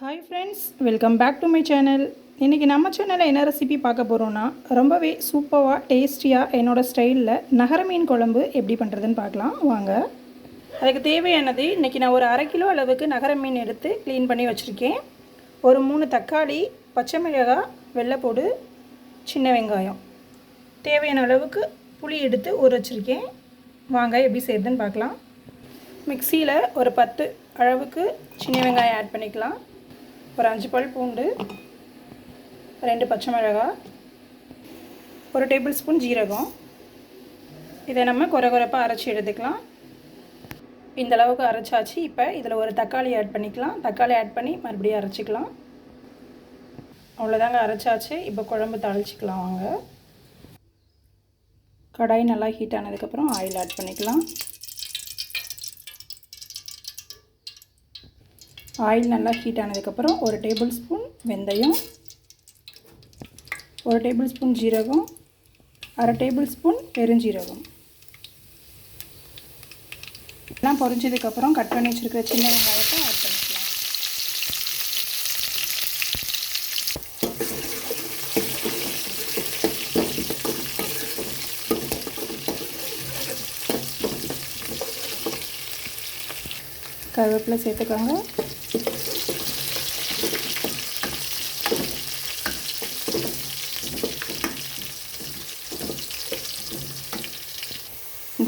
Hi friends welcome back to my channel இன்றைக்கி நம்ம சேனலில் என்ன ரெசிபி பார்க்க போகிறோன்னா ரொம்பவே சூப்பராக டேஸ்டியாக என்னோடய ஸ்டைலில் நகர மீன் குழம்பு எப்படி பண்ணுறதுன்னு பார்க்கலாம். வாங்க. அதுக்கு தேவையானது இன்றைக்கி நான் ஒரு அரை கிலோ அளவுக்கு நகர மீன் எடுத்து க்ளீன் பண்ணி வச்சுருக்கேன். ஒரு மூணு தக்காளி பச்சை மிளகாய் வெள்ளைப்பூடு சின்ன வெங்காயம். தேவையான அளவுக்கு புளி எடுத்து ஊற வச்சுருக்கேன். வாங்க எப்படி செய்யுதுன்னு பார்க்கலாம். மிக்சியில் ஒரு பத்து அளவுக்கு சின்ன வெங்காயம் ஆட் பண்ணிக்கலாம். ஒரு அஞ்சு பல் பூண்டு ரெண்டு பச்சை மிளகாய் ஒரு டேபிள் ஸ்பூன் ஜீரகம். இதை நம்ம குறை குறைப்பாக அரைச்சி எடுத்துக்கலாம். இந்த அளவுக்கு அரைச்சாச்சு. இப்போ இதில் ஒரு தக்காளி ஆட் பண்ணிக்கலாம். தக்காளி ஆட் பண்ணி மறுபடியும் அரைச்சிக்கலாம். அவ்வளோதாங்க அரைச்சாச்சு. இப்போ குழம்பு தாளிச்சிக்கலாம் வாங்க. கடாய் நல்லா ஹீட் ஆனதுக்கப்புறம் ஆயில் ஆட் பண்ணிக்கலாம். ஆயில் நல்லா ஹீட் ஆனதுக்கப்புறம் ஒரு டேபிள் ஸ்பூன் வெந்தயம் ஒரு டேபிள் ஸ்பூன் ஜீரகம் அரை டேபிள் ஸ்பூன் பெருஞ்சீரகம். எல்லாம் பொரிஞ்சதுக்கப்புறம் கட் பண்ணி வச்சுருக்கிற சின்ன வெங்காயத்தை ஆட் பண்ணிக்கலாம். கருவேப்பிலை சேர்த்துக்கோங்க.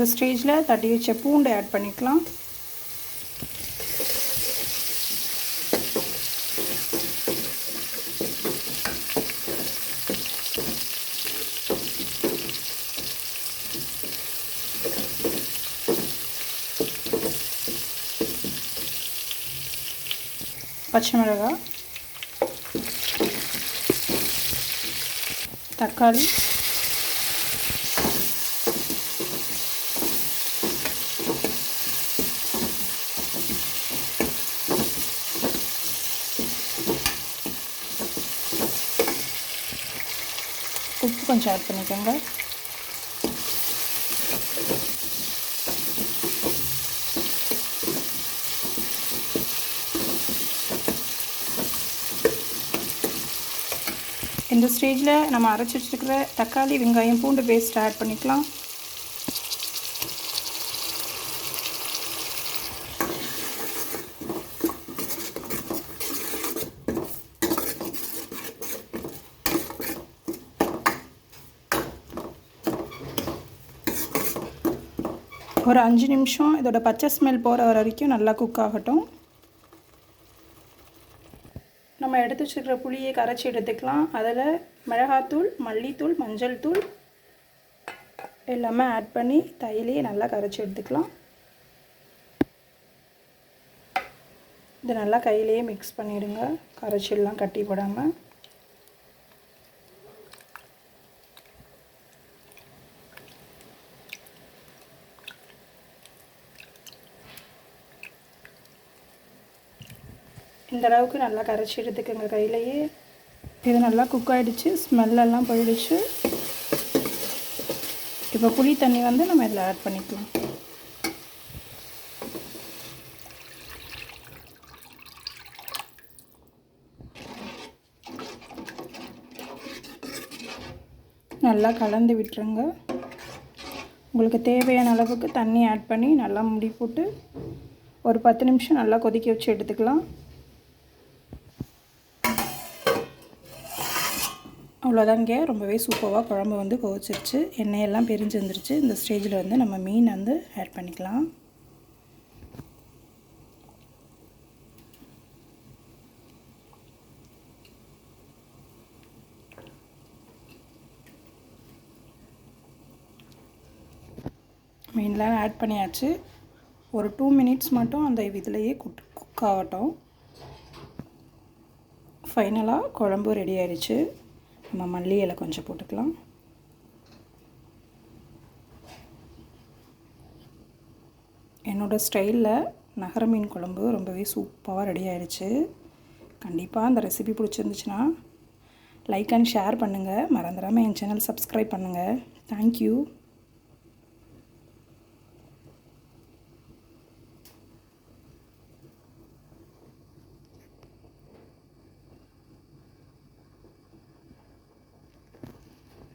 இந்த ஸ்டேஜில் தட்டி வச்ச பூண்டை ஆட் பண்ணிக்கலாம். பச்சை மிளகாய் தக்காளி உப்பு கொஞ்சம் ஆட் பண்ணிக்கோங்க. இந்த ஸ்டேஜில் நம்ம அரைச்சி வச்சுருக்கிற தக்காளி வெங்காயம் பூண்டு பேஸ்ட் ஆட் பண்ணிக்கலாம். ஒரு அஞ்சு நிமிஷம் இதோட பச்சை ஸ்மெல் போகிற வரைக்கும் நல்லா குக் ஆகட்டும். நம்ம எடுத்து வச்சுருக்கிற புளியை கரைச்சி எடுத்துக்கலாம். அதில் மிளகாத்தூள் மல்லித்தூள் மஞ்சள் தூள் எல்லாமே ஆட் பண்ணி தையிலேயே நல்லா கரைச்சி எடுத்துக்கலாம். இது நல்லா கையிலேயே மிக்ஸ் பண்ணிவிடுங்க கரைச்சிடலாம் கட்டி போடாமல் இந்த அளவுக்கு நல்லா கரைச்சி எடுத்துக்கோங்க கையிலையே. இது நல்லா குக் ஆகிடுச்சு ஸ்மெல்லெல்லாம் போயிடுச்சு. இப்போ புளி தண்ணி வந்து நம்ம இதில் ஆட் பண்ணிக்கலாம். நல்லா கலந்து விட்டுருங்க. உங்களுக்கு தேவையான அளவுக்கு தண்ணி ஆட் பண்ணி நல்லா முடி போட்டு ஒரு பத்து நிமிஷம் நல்லா கொதிக்க வச்சு எடுத்துக்கலாம். அவ்வளோதாங்க ரொம்பவே சூப்பராக குழம்பு வந்து கொதிச்சிருச்சு. எண்ணெயெல்லாம் பிரிஞ்சு வந்துருச்சு இந்த ஸ்டேஜில் வந்து நம்ம மீன் வந்து ஆட் பண்ணிக்கலாம். மீன்லாம் ஆட் பண்ணியாச்சு. ஒரு டூ மினிட்ஸ் மட்டும் அந்த இதிலையே குக் குக் ஆகட்டும். ஃபைனலாக குழம்பு ரெடி ஆயிடுச்சு நம்ம மல்லி இலை கொஞ்சம் போட்டுக்கலாம். என்னோடய ஸ்டைலில் நகர மீன் குழம்பு ரொம்பவே சூப்பராக ரெடி ஆயிடுச்சு. கண்டிப்பாக அந்த ரெசிபி பிடிச்சிருந்துச்சுன்னா லைக் அண்ட் ஷேர் பண்ணுங்கள் மறந்துடாமல் என் சேனல் சப்ஸ்கிரைப் பண்ணுங்கள் தேங்க்யூ